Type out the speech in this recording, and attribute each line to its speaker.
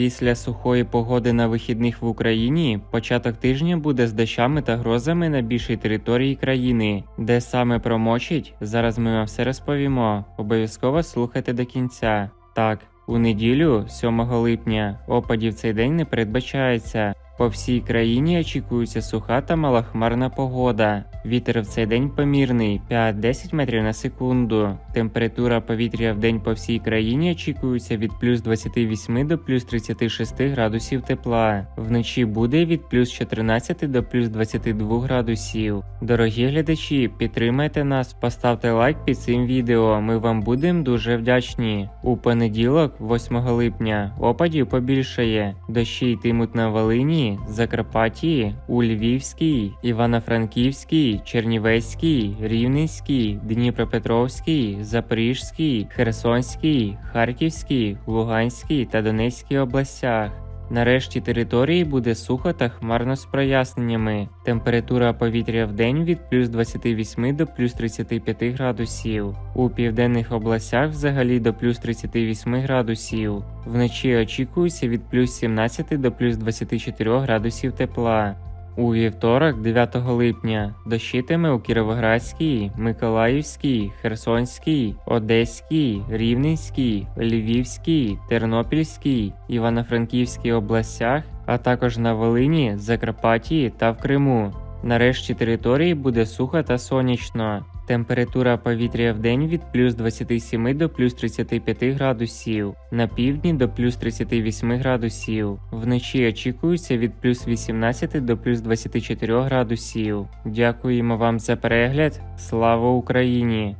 Speaker 1: Після сухої погоди на вихідних в Україні початок тижня буде з дощами та грозами на більшій території країни. Де саме промочить, зараз ми вам все розповімо. Обов'язково слухайте до кінця. Так, у неділю, 7 липня, опадів цей день не передбачається. По всій країні очікується суха та малохмарна погода. Вітер в цей день помірний 5-10 метрів на секунду. Температура повітря в день по всій країні очікується від плюс 28 до плюс 36 градусів тепла. Вночі буде від плюс 14 до плюс 22 градусів. Дорогі глядачі, підтримайте нас, поставте лайк під цим відео. Ми вам будемо дуже вдячні. У понеділок, 8 липня, опадів побільшає. Дощі йтимуть на Волині, Закарпатті, у Львівській, Івано-Франківській, Чернівецькій, Рівненській, Дніпропетровській, Запорізькій, Херсонській, Харківській, Луганській та Донецькій областях. Нарешті території буде сухо та хмарно з проясненнями. Температура повітря в день від плюс 28 до плюс 35 градусів. У південних областях взагалі до плюс 38 градусів. Вночі очікується від плюс 17 до плюс 24 градусів тепла. У вівторок, 9 липня, дощитиме у Кіровоградській, Миколаївській, Херсонській, Одеській, Рівненській, Львівській, Тернопільській, Івано-Франківській областях, а також на Волині, Закарпатті та в Криму. Нарешті території буде сухо та сонячно. Температура повітря в день від плюс 27 до плюс 35 градусів, на півдні до плюс 38 градусів. Вночі очікується від плюс 18 до плюс 24 градусів. Дякуємо вам за перегляд. Слава Україні!